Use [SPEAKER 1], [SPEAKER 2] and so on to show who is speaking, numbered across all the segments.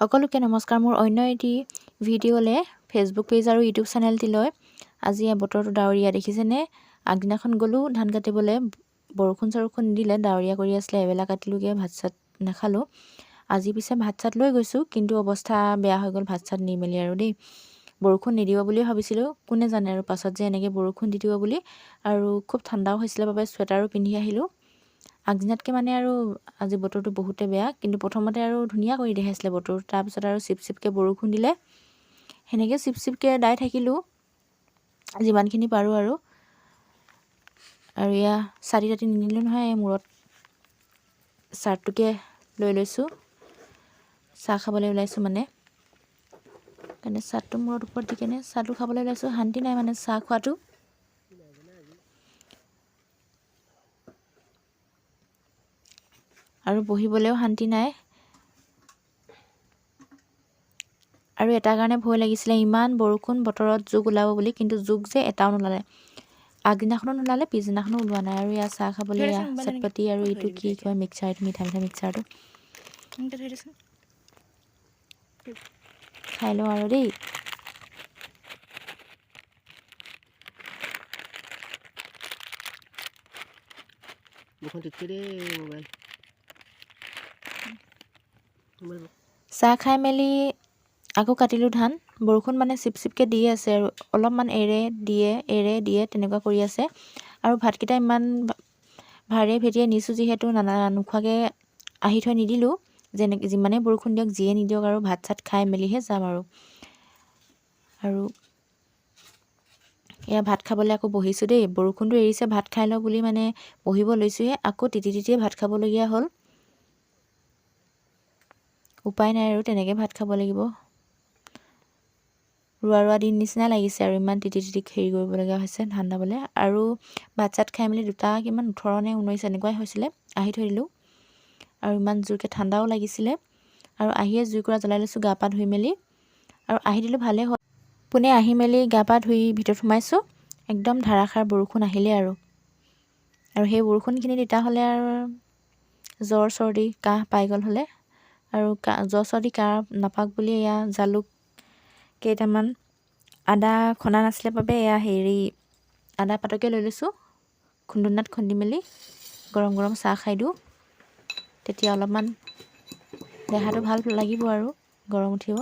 [SPEAKER 1] সকলোকে নমস্কাৰ। মোৰ অন্য এটি ভিডিঅ'লৈ ফেচবুক পেজ আৰু ইউটিউব চেনেলটিলৈ আজি বতৰটো ডাৱৰীয়া। দেখিছেনে? আগদিনাখন গ'লোঁ ধান কাটিবলৈ। বৰষুণ চৰষুণ নিদিলে ডাৱৰীয়া কৰি আছিলে এবেলা কাটিলোঁগৈ ভাত চাত নাখালোঁ। আজি পিছে ভাত চাত লৈ গৈছোঁ কিন্তু অৱস্থা বেয়া হৈ গ'ল ভাত চাত নি মেলি আৰু দেই। বৰষুণ নিদিব বুলিয়ে ভাবিছিলোঁ কোনে জানে আৰু পাছত যে এনেকৈ বৰষুণ দি দিব বুলি। আৰু খুব ঠাণ্ডাও হৈছিলে বাবে চুৱেটাৰো পিন্ধি আহিলোঁ। আগদিনাতকৈ মানে আৰু আজি বতৰটো বহুতে বেয়া কিন্তু প্ৰথমতে আৰু ধুনীয়া কৰি দেখাইছিলে বতৰটো তাৰপিছত আৰু চিপ চিপকৈ বৰষুণ দিলে। সেনেকৈ চিপ চিপকৈ দাই থাকিলোঁ যিমানখিনি পাৰোঁ আৰু। আৰু এয়া ছাতি তাতি নিনিলোঁ নহয় মূৰত চাৰ্টটোকে লৈ লৈছোঁ। চাহ খাবলৈ ওলাইছোঁ মানে। কাৰণে চাহটো মূৰত ওপৰত দি কেনে চাহটো খাবলৈ ওলাইছোঁ। শান্তি নাই মানে চাহ খোৱাটো। আৰু বহিবলৈও শান্তি নাই। আৰু এটাৰ কাৰণে ভয় লাগিছিলে ইমান বৰষুণ বতৰত জোক ওলাব বুলি কিন্তু জোক যে এটাও নোলালে। আগদিনাখনো নোলালে পিছদিনাখনো ওলোৱা নাই। আৰু ইয়াৰ চাহ খাবলৈ এয়া চটপতি আৰু এইটো কি কয় মিক্সাৰ এইটো মিঠা মিঠা মিক্সাৰটো। খাই লওঁ আৰু দেই
[SPEAKER 2] মোবাইল।
[SPEAKER 1] চাহ খাই মেলি আকৌ কাটিলোঁ ধান। বৰষুণ মানে চিপ চিপকৈ দিয়ে আছে আৰু অলপমান এৰে দিয়ে এৰে দিয়ে তেনেকুৱা কৰি আছে। আৰু ভাতকেইটা ইমান ভাৰে ভেটিয়ে নিছোঁ যিহেতু নানা নোখোৱাকৈ আহি থৈ নিদিলোঁ। যেনেকৈ যিমানেই বৰষুণ দিয়ক যিয়ে নিদিয়ক আৰু ভাত চাত খাই মেলিহে যাম আৰু। আৰু এয়া ভাত খাবলৈ আকৌ বহিছোঁ দেই। বৰষুণটো এৰিছে ভাত খাই লওঁ বুলি মানে বহিব লৈছোঁহে। আকৌ তিতি তিতিয়ে ভাত খাবলগীয়া হ'ল। উপায় নাই আৰু তেনেকৈ ভাত খাব লাগিব। ৰোৱা ৰোৱা দিন নিচিনা লাগিছে আৰু ইমান তিতি তিতি হেৰি কৰিবলগীয়া হৈছে ধান দাবলৈ আৰু ভাত চাত খাই মেলি দুটা কিমান ওঠৰ নে ঊনৈছ এনেকুৱাই হৈছিলে আহি থৈ দিলোঁ। আৰু ইমান জোৰকৈ ঠাণ্ডাও লাগিছিলে। আৰু আহিয়ে জুইকুৰা জ্বলাই লৈছোঁ গা পা ধুই মেলি। আৰু আহি দিলোঁ ভালেই হ'ল। পোনে আহি মেলি গা পা ধুই ভিতৰত সোমাইছোঁ একদম ধাৰাসাৰ বৰষুণ আহিলে আৰু। আৰু সেই বৰষুণখিনি তিতা হ'লে আৰু জ্বৰ চৰ্দি কাহ পাই গ'ল হ'লে। আৰু কা জ্বৰ চৰ্দি কাহ নাপাক বুলি এয়া জালুক কেইটামান আদা খনা নাছিলে বাবে এয়া হেৰি আদা পাতকে লৈ লৈছোঁ। খুন্দুনাত খুন্দি মেলি গৰম গৰম চাহ খাই দিওঁ। তেতিয়া অলপমান দেহাটো ভাল লাগিব আৰু গৰম উঠিব।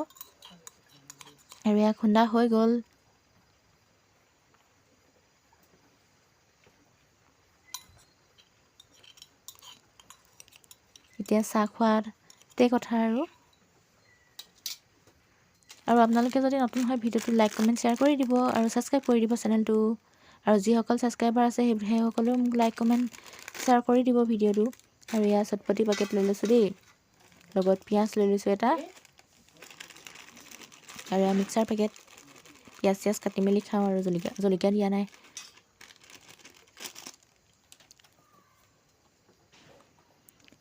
[SPEAKER 1] আৰু এয়া খুন্দা হৈ গ'ল। এতিয়া চাহ খোৱাতে কথা আৰু। আৰু আপোনালোকে যদি নতুন হয় ভিডিঅ'টো লাইক কমেণ্ট শ্বেয়াৰ কৰি দিব আৰু ছাবস্ক্ৰাইব কৰি দিব চেনেলটো। আৰু যিসকল ছাবস্ক্ৰাইবাৰ আছে সেই সেইসকলেও মোক লাইক কমেণ্ট শ্বেয়াৰ কৰি দিব ভিডিঅ'টো। আৰু এয়া চটপটি পেকেট লৈ লৈছোঁ দেই। লগত পিঁয়াজ লৈ লৈছোঁ এটা। আৰু এয়া মিক্সাৰ পেকেট। পিঁয়াজ চিয়াজ কাটি মেলি খাওঁ আৰু জলকীয়া জলকীয়া দিয়া নাই।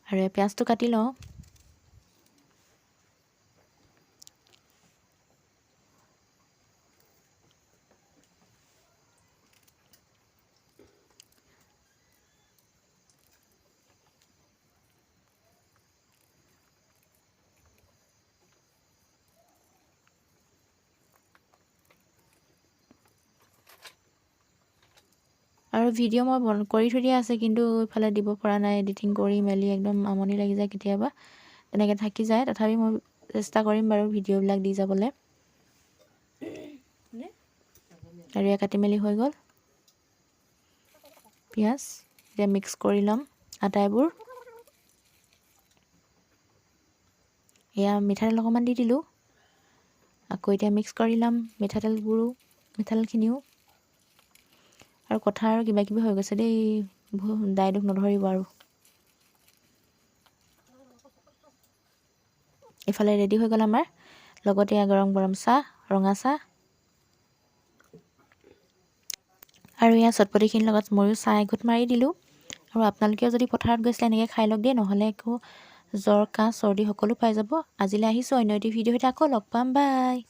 [SPEAKER 1] আৰু পিঁয়াজটো কাটি লওঁ। আৰু ভিডিঅ' মই বন কৰি থৈ দিয়া আছে কিন্তু ইফালে দিব পৰা নাই এডিটিং কৰি মেলি একদম আমনি লাগি যায় কেতিয়াবা। তেনেকৈ থাকি যায় তথাপি মই চেষ্টা কৰিম বাৰু ভিডিঅ'বিলাক দি যাবলৈ। আৰু এয়া কাটি মেলি হৈ গ'ল। পিঁয়াজ এতিয়া মিক্স কৰি ল'ম আটাইবোৰ। এয়া মিঠাতেল অকণমান দি দিলোঁ। আকৌ এতিয়া মিক্স কৰি ল'ম মিঠাতেলবোৰো মিঠাতেলখিনিও। আৰু কথা আৰু কিবা কিবি হৈ গৈছে দেই। দাই দুখ নধৰিব আৰু। ইফালে ৰেডি হৈ গ'ল আমাৰ। লগতে গৰম গৰম চাহ ৰঙা চাহ। আৰু এয়া চটপটিখিনিৰ লগত ময়ো চাহ এঘোট মাৰি দিলোঁ। আৰু আপোনালোকেও যদি পথাৰত গৈছিলে এনেকৈ খাই লওক দেই নহ'লে একো জ্বৰ কাহ চৰ্দি সকলো পাই যাব। আজিলৈ আহিছোঁ অন্য এটি ভিডিঅ' আকৌ লগ পাম। বাই!